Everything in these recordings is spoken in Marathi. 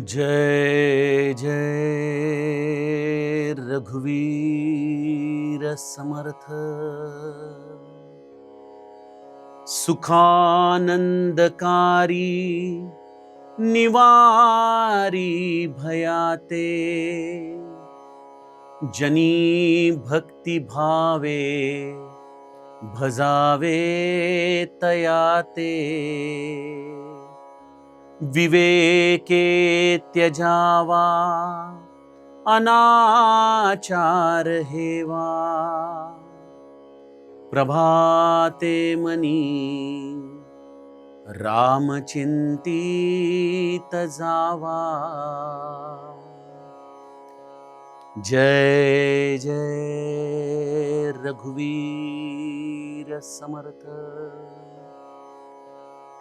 जय जय रघुवीर समर्थ। सुखानंदकारी निवारी भयाते। जनी भक्तिभावे भजावे तयाते। विवेके त्यजावा अनाचार हेवा प्रभाते मनी रामचिंतीत जावा जय जय रघुवीर समर्थ।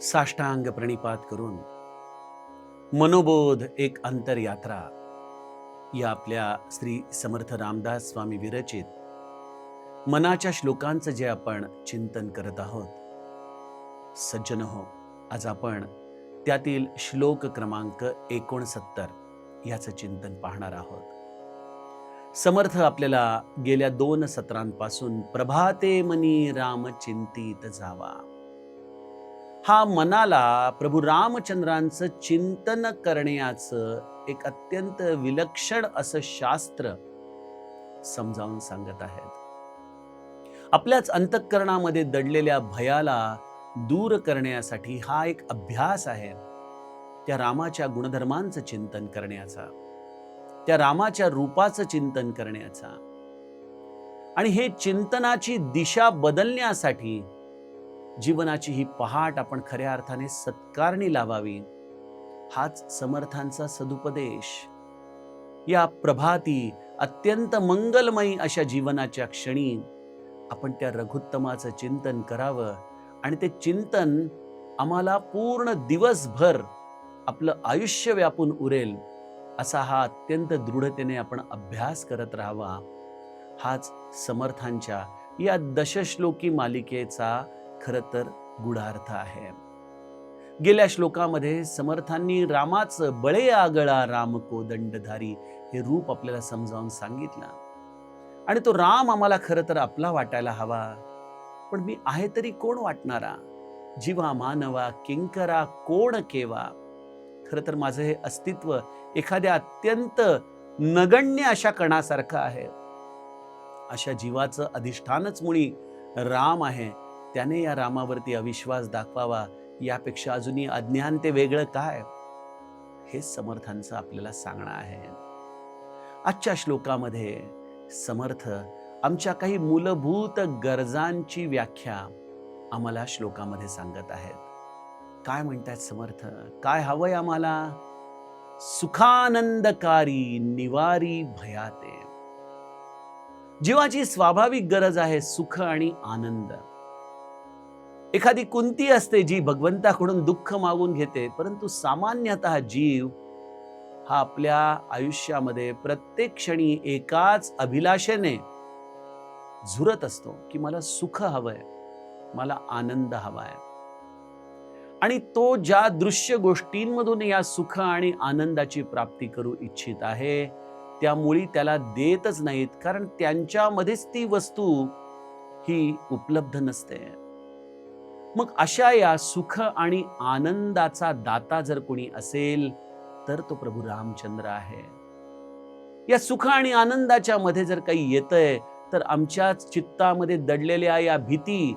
साष्टांग प्रणिपात करून मनोबोध एक अंतरयात्रा या आपल्या श्री समर्थ रामदास स्वामी विरचित मनाच्या श्लोकांचं जे आपण चिंतन करत आहोत. सज्जन हो आज आपण त्यातील श्लोक क्रमांक एकोणसत्तर याचं चिंतन पाहणार आहोत. समर्थ आपल्याला गेल्या दोन सत्रांपासून प्रभाते मनी राम चिंतित जावा. हा मनाला प्रभू रामचंद्रांचं चिंतन करण्याचं एक अत्यंत विलक्षण असं शास्त्र समजावून सांगत आहेत. आपल्याच अंतःकरणामध्ये दडलेल्या भयाला दूर करण्यासाठी हा एक अभ्यास आहे. त्या रामाच्या गुणधर्मांचं चिंतन करण्याचा त्या रामाच्या रूपाचं चिंतन करण्याचा. आणि हे चिंतनाची दिशा बदलण्यासाठी जीवनाची ही पहाट आपण खऱ्या अर्थाने सत्कारणी लावावी. हाच समर्थांचा सदुपदेश. या प्रभाती अत्यंत मंगलमयी अशा जीवनाच्या क्षणी आपण त्या रघुत्तमाचं चिंतन करावं आणि ते चिंतन आम्हाला पूर्ण दिवसभर आपलं आयुष्य व्यापून उरेल असा हा अत्यंत दृढतेने आपण अभ्यास करत राहावा. हाच समर्थांच्या या दशश्लोकी मालिकेचा खर तर गुढार्थ आहे. गेल्या श्लोकामध्ये समर्थांनी रामाचं बळे आगळा राम कोदंडधारी हे रूप आपल्याला समजावून सांगितलं. आणि तो राम आम्हाला खरं तर आपला वाटायला हवा. पण मी आहे तरी कोण वाटणारा? जीवा मानवा किंकरा कोण केवा? खरं तर माझं हे अस्तित्व एखाद्या अत्यंत नगण्य अशा कणासारखं आहे. अशा जीवाचं अधिष्ठानच मुळी राम आहे. त्याने या रामावरती अविश्वास दाखवावा यापेक्षा अजूनही अज्ञान ते वेगळं काय? हे समर्थांचं आपल्याला सांगणं आहे. आजच्या श्लोकामध्ये समर्थ आमच्या काही मूलभूत गरजांची व्याख्या आम्हाला श्लोकामध्ये सांगत आहेत. काय म्हणतात समर्थ? काय हवंय आम्हाला? सुखानंदकारी निवारी भयाते. जीवाची स्वाभाविक गरज आहे सुख आणि आनंद. एखादी कुंती असते जी भगवंताकडून दुःख मागून घेते परंतु सामान्यतः जीव हा आपल्या आयुष्यामध्ये प्रत्येक क्षणी एकाच अभिलाषेने झुरत असतो की मला सुख हवंय मला आनंद हवाय. आणि तो ज्या दृश्य गोष्टींमधून या सुख आणि आनंदाची प्राप्ती करू इच्छित आहे त्यामुळे त्याला देतच नाहीत कारण त्यांच्यामध्येच ती वस्तू ही उपलब्ध नसते. मग अशा या सुख आणि आनंदाचा दाता जर कोणी असेल तर तो प्रभू रामचंद्र आहे. या सुख आणि आनंदाच्या मध्ये जर काही येतंय तर आमच्या चित्तामध्ये दडलेल्या या भीती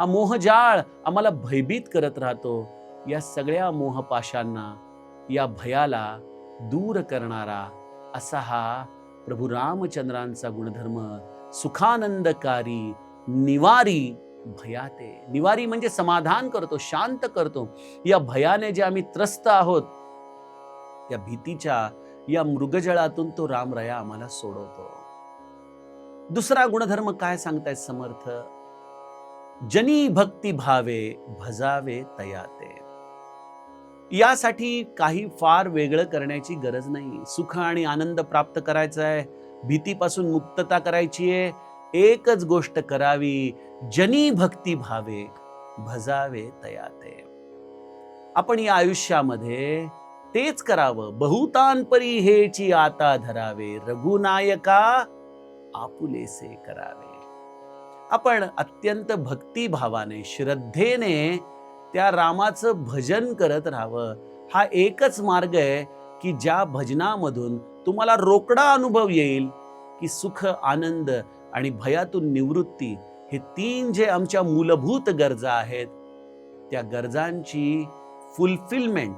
हा मोहजाळ आम्हाला भयभीत करत राहतो. या सगळ्या मोहपाशांना या भयाला दूर करणारा असा हा प्रभू रामचंद्रांचा गुणधर्म सुखानंदकारी निवारी भयाते निवारी म्हणजे समाधान करतो शांत करतो. या भयाने जे आम्ही त्रस्त आहोत त्या भीतीच्या या मृगजळातून तो रामरया आम्हाला सोडवतो. दुसरा गुणधर्म काय सांगताय समर्थ? जनी भक्ती भावे भजावे तयाते यासाठी काही फार वेगळं करण्याची गरज नाही. सुख आणि आनंद प्राप्त करायचा आहे. भीतीपासून मुक्तता करायची आहे. एकच गोष्ट करावी जनी भक्ती भावे भजावे तयाते. आपण या आयुष्यामध्ये तेच करावं बहुतांपरी हेची आता धरावे रघुनायका आपुलेसे करावे. आपण अत्यंत भक्तिभावाने श्रद्धेने त्या रामाचं भजन करत राहावं. हा एकच मार्ग आहे की ज्या भजनामधून तुम्हाला रोकडा अनुभव येईल की सुख आनंद आणि भयातून निवृत्ती हे तीन जे आमच्या मूलभूत गरजा आहेत त्या गरजांची फुलफिलमेंट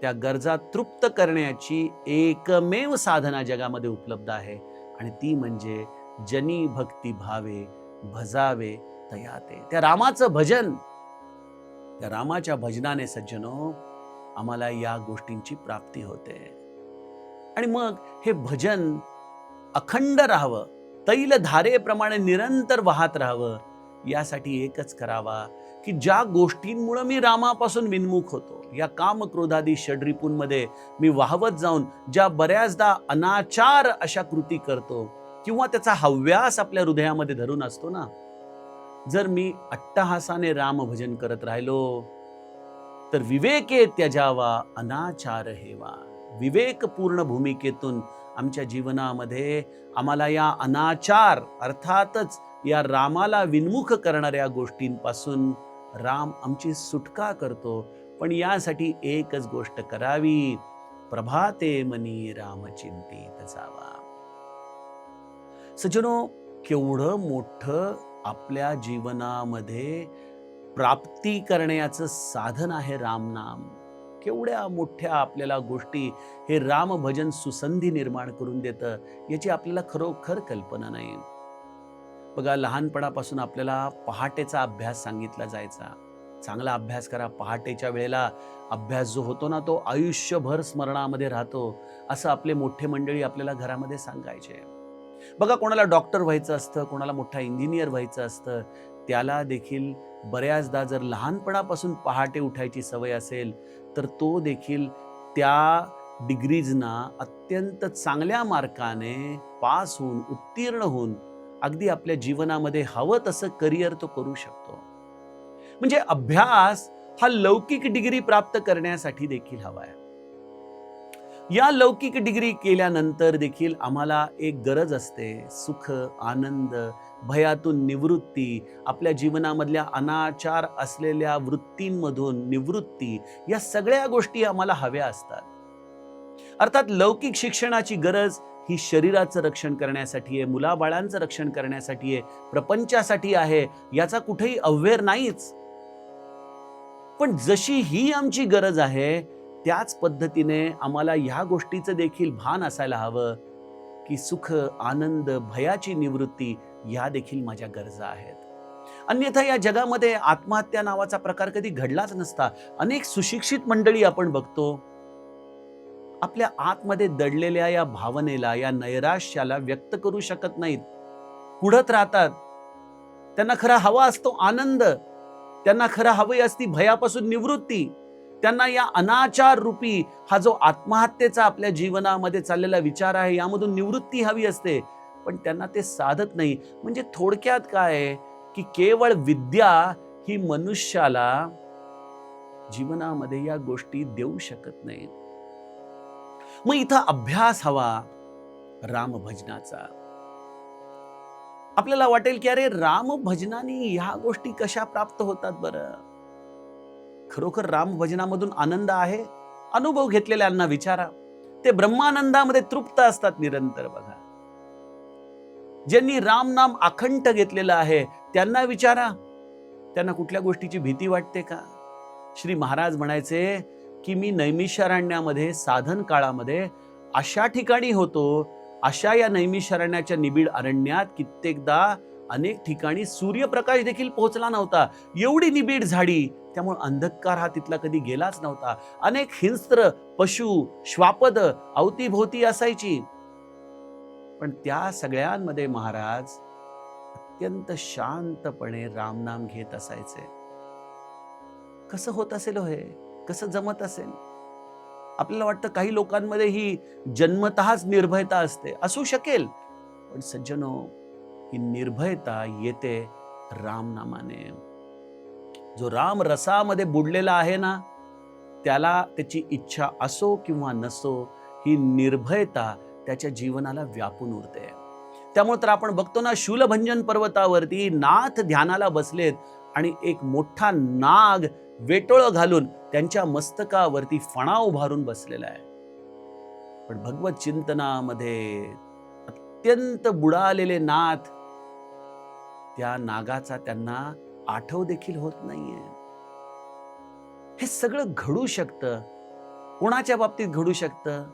त्या गरजा तृप्त करण्याची एकमेव साधना जगामध्ये उपलब्ध आहे. आणि ती म्हणजे जनी भक्ती भावे भजावे तयाते. त्या रामाचं भजन त्या रामाच्या भजनाने सज्जनो आम्हाला या गोष्टींची प्राप्ती होते. आणि मग हे भजन अखंड राहावं. तैल धारेप्रमाणे निरंतर वाहत राहावं. यासाठी एकच करावा की ज्या गोष्टींमुळं मी रामापासून विनमुख होतो या काम क्रोधादी षड्रिपूंमध्ये मी वाहवत जाऊन ज्या बऱ्याचदा अनाचार अशा कृती करतो किंवा त्याचा हव्यास आपल्या हृदयामध्ये धरून असतो ना जर मी अट्टहासाने रामभजन करत राहिलो तर विवेके त्यजावा अनाचार हेवा. विवेकपूर्ण भूमिकेतून आमच्या जीवनामध्ये आम्हाला या अनाचार अर्थातच या रामाला विन्मुख करणाऱ्या गोष्टींपासून राम आमची सुटका करतो. पण यासाठी एकच गोष्ट करावी. प्रभाते मनी रामचिंतित जावा सजनो केवढं मोठं आपल्या जीवनामध्ये प्राप्ती करण्याचं साधन आहे रामनाम केवढ्या मोठ्या आपल्याला गोष्टी हे राम भजन सुसंधी निर्माण करून देतं याची आपल्याला खरोखर कल्पना नाही. बघा लहानपणापासून आपल्याला पहाटेचा अभ्यास सांगितला जायचा. चांगला अभ्यास करा पहाटेच्या वेळेला अभ्यास जो होतो ना तो आयुष्यभर स्मरणामध्ये राहतो असं आपले मोठे मंडळी आपल्याला घरामध्ये सांगायचे. बघा कोणाला डॉक्टर व्हायचं असतं कोणाला मोठा इंजिनियर व्हायचं असतं त्याला देखील बऱ्याचदा जर लहानपणापासून पहाटे उठायची सवय असेल तर तो देखील त्या डिग्रीजना अत्यंत चांगल्या मार्काने पास होऊन उत्तीर्ण होऊन अगदी आपल्या जीवनामध्ये हवं तसं करिअर तो करू शकतो. म्हणजे अभ्यास हा लौकिक डिग्री प्राप्त करण्यासाठी देखील हवा आहे. या लौकिक डिग्री केल्यानंतर देखील आम्हाला एक गरज असते सुख आनंद भयातून निवृत्ती आपल्या जीवनामधल्या अनाचार असलेल्या वृत्तींमधून निवृत्ती या सगळ्या गोष्टी आम्हाला हव्या असतात. अर्थात लौकिक शिक्षणाची गरज ही शरीराचं रक्षण करण्यासाठी आहे मुलाबाळांचं रक्षण करण्यासाठी आहे प्रपंचासाठी आहे याचा कुठेही अवेअर नाहीच. पण जशी ही आमची गरज आहे त्याच पद्धतीने आम्हाला ह्या गोष्टीचं देखील भान असायला हवं की सुख आनंद भयाची निवृत्ती ह्या देखील माझ्या गरजा आहेत. अन्यथा या जगामध्ये आत्महत्या नावाचा प्रकार कधी घडलाच नसता. अनेक सुशिक्षित मंडळी आपण बघतो. आपल्या आतमध्ये दडलेल्या या भावनेला या नैराश्याला व्यक्त करू शकत नाहीत. कुढत राहतात. त्यांना खरा हवा असतो आनंद. त्यांना खरं हवी असती भयापासून निवृत्ती. त्यांना या अनाचार रूपी हा जो आत्महत्येचा आपल्या जीवनामध्ये चाललेला विचार आहे यामधून निवृत्ती हवी असते. पण त्यांना ते साधत नाही. म्हणजे थोडक्यात काय की केवळ विद्या ही मनुष्याला जीवनामध्ये या गोष्टी देऊ शकत नाही मग इथं अभ्यास हवा रामभजनाचा. आपल्याला वाटेल की अरे रामभजनाने ह्या गोष्टी कशा प्राप्त होतात बरं? खरोखर राम भजनामधून आनंद आहे? अनुभव घेतलेल्यांना विचारा. ते ब्रह्मानंदामध्ये तृप्त असतात निरंतर बघा. ज्यांनी राम नाम अखंड घेतलेलं आहे त्यांना विचारा. त्यांना कुठल्या गोष्टीची भीती वाटते का? श्री महाराज म्हणायचे की मी नैमिषारण्यामध्ये साधन काळामध्ये अशा ठिकाणी होतो अशा या नैमिषारण्याच्या निबिड अरण्यात कित्येकदा अनेक ठिकाणी सूर्यप्रकाश देखील पोहोचला नव्हता. एवढी निबिड झाडी त्यामुळे अंधकार हा तिथला कधी गेलाच नव्हता. अनेक हिंस्त्र पशु श्वापद अवतीभोवती असायची. पण त्या सगळ्यांमध्ये महाराज अत्यंत शांतपणे रामनाम घेत असायचे. कसं होत असेल हो हे कसं जमत असेल? आपल्याला वाटतं काही लोकांमध्ये ही जन्मतःच निर्भयता असते. असू शकेल. पण सज्जनो ही निर्भयता येते रामनामाने. जो राम रसामध्ये बुडलेला आहे ना त्याला त्याची इच्छा असो किंवा नसो ही निर्भयता त्याच्या जीवनाला व्यापून उरते. त्यामुळे तर आपण बघतो ना शूलभंजन पर्वतावरती नाथ ध्यानाला बसलेत आणि एक मोठा नाग वेटोळं घालून त्यांच्या मस्तकावरती फणा उभारून बसलेला आहे. पण भगवत चिंतनामध्ये अत्यंत बुडालेले नाथ त्या नागाचा त्यांना आठव देखील होत नाहीये. हे सगळं घडू शकतं. कोणाच्या बाबतीत घडू शकतं?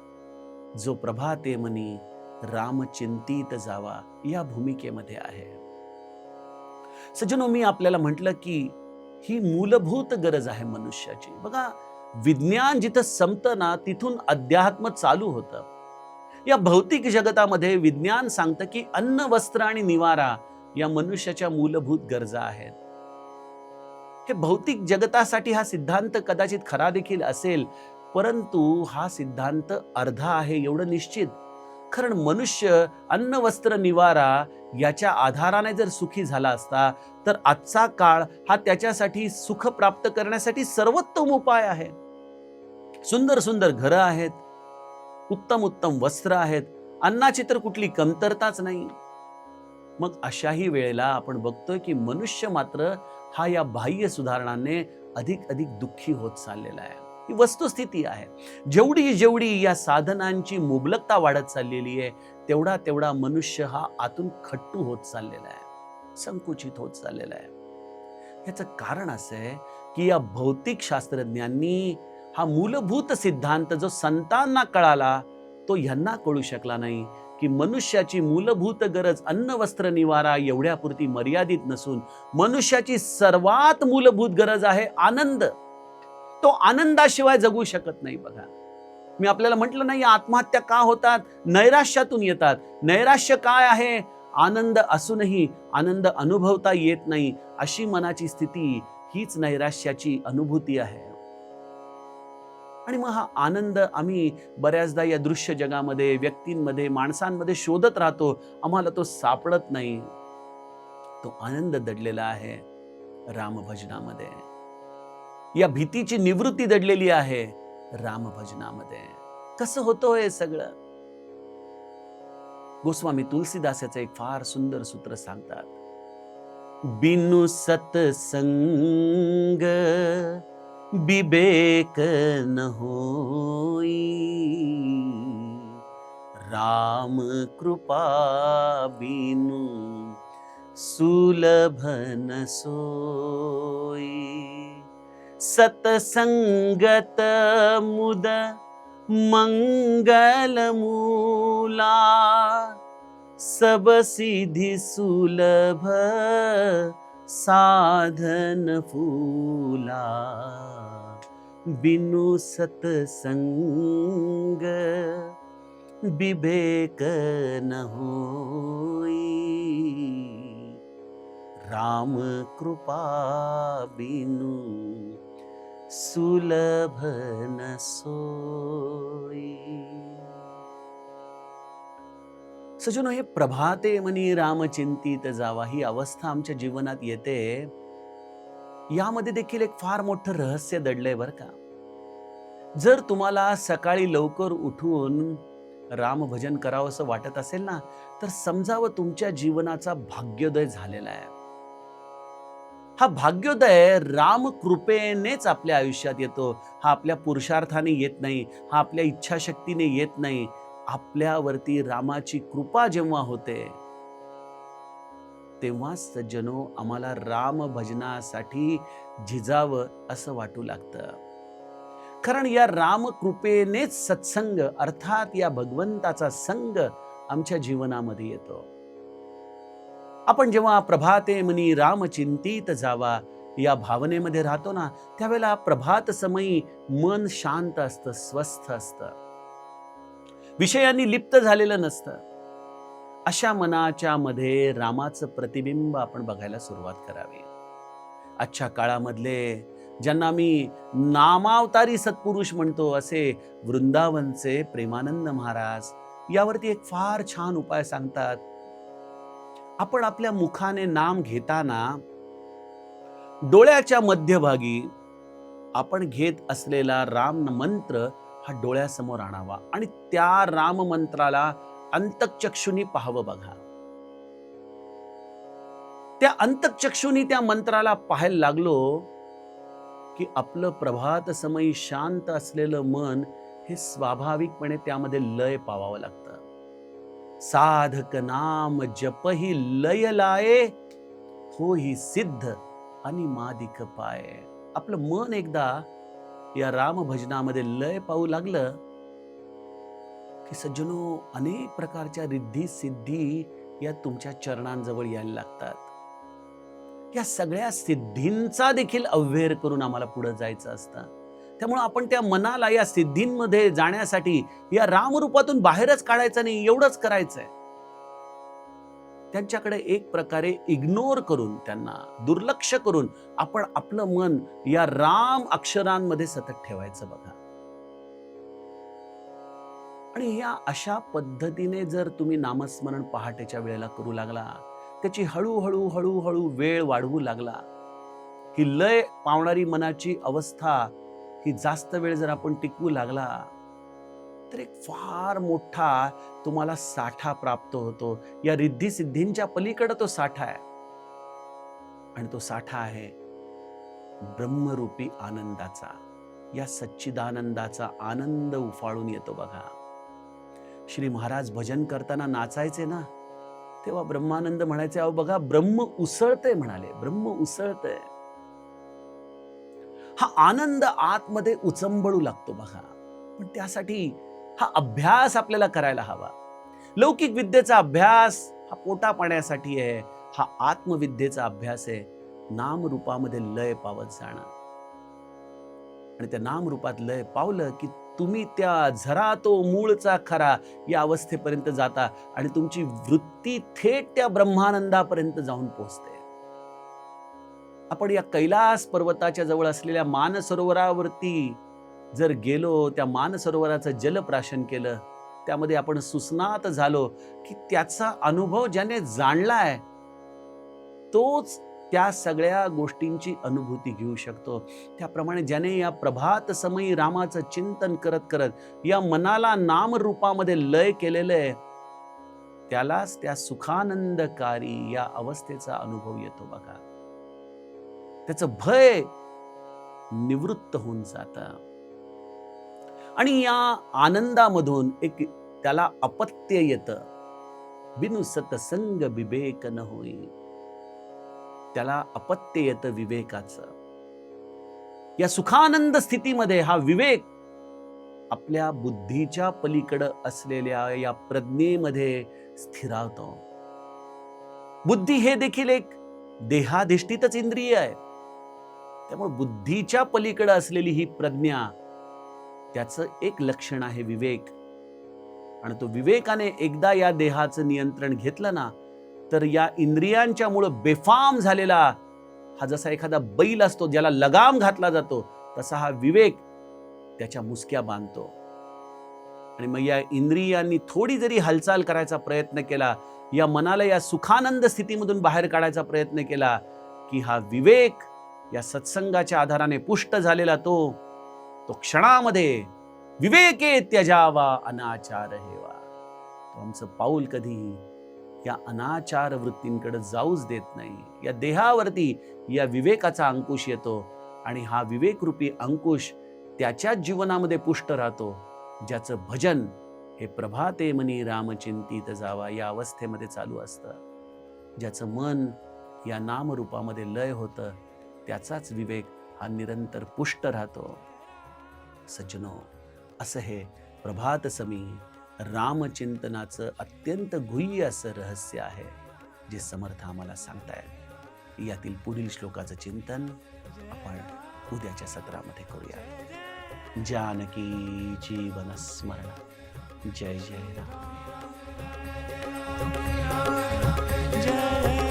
जो प्रभाते मनी राम चिंतित जावा या भूमिकेमध्ये आहे. सज्जनो मी आपल्याला म्हटलं की ही मूलभूत गरज आहे मनुष्याची. बघा विज्ञान जिथं संपतं ना तिथून अध्यात्म चालू होतं. या भौतिक जगतामध्ये विज्ञान सांगतं की अन्न वस्त्र आणि निवारा या मनुष्याच्या मूलभूत गरजा आहेत. हे भौतिक जगतासाठी हा सिद्धांत कदाचित खरा देखील असेल परंतु हा सिद्धांत अर्धा आहे एवढं निश्चित. कारण मनुष्य अन्न वस्त्र निवारा याच्या आधाराने जर सुखी झाला असता तर आजचा काळ हा त्याच्यासाठी सुख प्राप्त करण्यासाठी सर्वोत्तम उपाय आहे. सुंदर सुंदर घरं आहेत उत्तम उत्तम वस्त्र आहेत अन्नाची तर कुठली कमतरताच नाही. मग अशाही वेळेला आपण बघतोय की मनुष्य मात्र हा या बाह्य सुधारणांनी अधिक अधिक दुःखी होत चाललेला आहे. ही वस्तुस्थिती आहे. जेवढी जेवढी या साधनांची मुबलकता वाढत चाललेली आहे तेवढा तेवढा मनुष्य हा आतून खट्टू होत चाललेला आहे. संकुचित होत चाललेला आहे. याचं कारण असं आहे की या भौतिक शास्त्रज्ञांनी हा मूलभूत सिद्धांत जो संतांना कळाला तो ह्यांना कळू शकला नाही की मनुष्याची मूलभूत गरज अन्न वस्त्र निवारा एवढ्यापुरती मर्यादित नसून मनुष्याची सर्वात मूलभूत गरज आहे आनंद. तो आनंदाशिवाय जगू शकत नाही बघा. मी आपल्याला म्हटलं नाही आत्महत्या का होतात? नैराश्यातून येतात. नैराश्य काय आहे? आनंद असूनही आनंद अनुभवता येत नाही अशी मनाची स्थिती हीच नैराश्याची अनुभूती आहे. आणि मग हा आनंद आम्ही बऱ्याचदा या दृश्य जगामध्ये व्यक्तींमध्ये माणसांमध्ये शोधत राहतो. आम्हाला तो सापडत नाही. तो आनंद दडलेला आहे रामभजनामध्ये. या भीतीची निवृत्ती दडलेली आहे रामभजनामध्ये. कसं होतं हे सगळं? गोस्वामी तुलसीदास याचं एक फार सुंदर सूत्र सांगतात. बिनु सतसंग विवेक न राम कृपा बिनु सुलभन सोई। सतसंगत मुद मंगल मूला। सब सिद्धि सुलभ साधन फूला बिनु सतसंग विवेक न होई। राम कृपा बिनु सुलभ न सोई। सजनो हे प्रभाते मनी रामचिंतित जावा ही अवस्था आमच्या जीवनात येते. यामध्ये देखील एक फार मोठं रहस्य दडलंय बरं का. जर तुम्हाला सकाळी लवकर उठून रामभजन करावं असं वाटत असेल ना तर समजावं तुमच्या जीवनाचा भाग्योदय झालेला आहे. हा भाग्योदय राम कृपेनेच आपल्या आयुष्यात येतो. हा आपल्या पुरुषार्थाने येत नाही हा आपल्या इच्छाशक्तीने येत नाही आपल्यावरती रामाची कृपा जेव्हा होते तेव्हा सज्जनो आम्हाला राम भजनासाठी झिजावं असं वाटू लागतं. कारण या राम कृपेनेच सत्संग अर्थात या भगवंताचा संग आमच्या जीवनामध्ये येतो. आपण जेव्हा प्रभाते मनी राम चिंतीत जावा या भावनेमध्ये राहतो ना त्यावेळेला प्रभात समयी मन शांत असतं स्वस्थ असतं. विषयांनी लिप्त झालेलं नसतं. अशा मनाच्या मध्ये रामाचं प्रतिबिंब आपण बघायला सुरुवात करावी. आजच्या काळामधले ज्यांना मी नामावतारी सत्पुरुष म्हणतो असे वृंदावनचे प्रेमानंद महाराज यावरती एक फार छान उपाय सांगतात. आपण आपल्या मुखाने नाम घेताना डोळ्याच्या मध्यभागी आपण घेत असलेला राम मंत्र हा डोळ्यासमोर आणावा आणि त्या राम मंत्राला अंतकचक्षुनी पाहावं बघा. त्या अंतकचक्षुनी त्या मंत्राला पाहायला लागलो की आपलं प्रभात समयी शांत असलेलं मन हे स्वाभाविकपणे त्यामध्ये लय पावावं लागतं. साधक नाम जपही लय लाये हो ही सिद्ध आणि मादिक पाय. आपलं मन एकदा या राम भजनामध्ये लय पाहू लागलं की सज्जनो अनेक प्रकारच्या रिद्धी सिद्धी या तुमच्या चरणांजवळ यायला लागतात. या सगळ्या सिद्धींचा देखील अव्हेर करून आम्हाला पुढे जायचं असतं. त्यामुळे आपण त्या मनाला या सिद्धींमध्ये जाण्यासाठी या रामरूपातून बाहेरच काढायचं नाही एवढंच करायचंय. त्यांच्याकडे एक प्रकारे इग्नोर करून त्यांना दुर्लक्ष करून आपण आपलं मन या राम अक्षरांमध्ये सतत ठेवायचं बघा. आणि या अशा पद्धतीने जर तुम्ही नामस्मरण पहाटेच्या वेळेला करू लागला त्याची हळूहळू हळूहळू वेळ वाढवू लागला ही लय पावणारी मनाची अवस्था ही जास्त वेळ जर आपण टिकवू लागला तर एक फार मोठा तुम्हाला साठा प्राप्त होतो. या रिद्धी सिद्धींच्या पलीकडे तो साठा आहे. आणि तो साठा आहे ब्रह्मरूपी आनंदाचा. या सच्चिदानंदाचा आनंद उफाळून येतो बघा. श्री महाराज भजन करताना नाचायचे ना? तेव्हा ब्रह्मानंद म्हणायचे अहो बघा ब्रह्म उसळते म्हणाले. ब्रह्म उसळतय. हा आनंद आतमध्ये उचंबळू लागतो बघा. पण त्यासाठी हा अभ्यास आपल्याला करायला हवा. लौकिक विद्येचा अभ्यास हा पोटा पाण्यासाठी आहे. हा आत्मविद्येचा अभ्यास आहे. नामरूपामध्ये लय पावत जाणं. आणि त्या नामरूपात लय पावलं की तुम्ही त्या झरा तो मूळचा खरा या अवस्थेपर्यंत जाता आणि तुमची वृत्ती थेट त्या ब्रह्मानंदापर्यंत जाऊन पोहोचते. आपण या कैलास पर्वताच्या जवळ असलेल्या मानसरोवरावरती जर गेलो त्या मानसरोवराचं जलप्राशन केलं त्यामध्ये आपण सुस्नात झालो की त्याचा अनुभव ज्याने जाणला आहे तोच त्या सगळ्या गोष्टींची अनुभूती घेऊ शकतो. त्याप्रमाणे ज्याने या प्रभात समयी रामाचं चिंतन करत करत या मनाला नाम रूपामध्ये लय केलेलं आहे त्यालाच त्या सुखानंदकारी या अवस्थेचा अनुभव येतो बघा. त्याचं भय निवृत्त होऊन जातं. आणि या आनंदामधून एक त्याला अपत्य येतं. बिनु सतसंग विवेक न होई. त्याला अपत्य येतं विवेकाचं. या सुखानंद स्थितीमध्ये हा विवेक आपल्या बुद्धीच्या पलीकडं असलेल्या या प्रज्ञेमध्ये स्थिरावतो. बुद्धी हे देखील एक देहाधिष्ठितच इंद्रिय आहे. त्यामुळे बुद्धीच्या पलीकडं असलेली ही प्रज्ञा त्याचं एक लक्षण आहे विवेक. आणि तो विवेकाने एकदा या देहाचं नियंत्रण घेतलं ना तर या इंद्रियांच्या मुळे बेफाम झालेला हा जसा एखादा बैल असतो ज्याला लगाम घातला जातो तसा हा विवेक त्याच्या मुसक्या बांधतो. आणि मग या इंद्रियांनी थोडी जरी हालचाल करायचा प्रयत्न केला या मनाला या सुखानंद स्थितीमधून बाहेर काढायचा प्रयत्न केला की हा विवेक या सत्संगाच्या आधाराने पुष्ट झालेला तो तो क्षणामध्ये विवेके त्यजावा अनाचार हेवा. तो आमचं पाऊल कधीही या अनाचार वृत्तींकडे जाऊच देत नाही. या देहावरती या विवेकाचा अंकुश येतो आणि हा विवेकरूपी अंकुश त्याच्याच जीवनामध्ये पुष्ट राहतो ज्याचं भजन हे प्रभाते मनी रामचिंतित जावा या अवस्थेमध्ये चालू असतं. ज्याचं मन या नामरूपामध्ये लय होतं त्याचाच विवेक हा निरंतर पुष्ट राहतो. सज्जनो असं हे प्रभात समी रामचिंतनाचं अत्यंत गुह्य असं रहस्य आहे जे समर्थ आम्हाला सांगतायत यातील पुढील श्लोकाचं चिंतन आपण उद्याच्या सत्रामध्ये करूया. जानकी जीवन स्मरण. जय जय राम. जय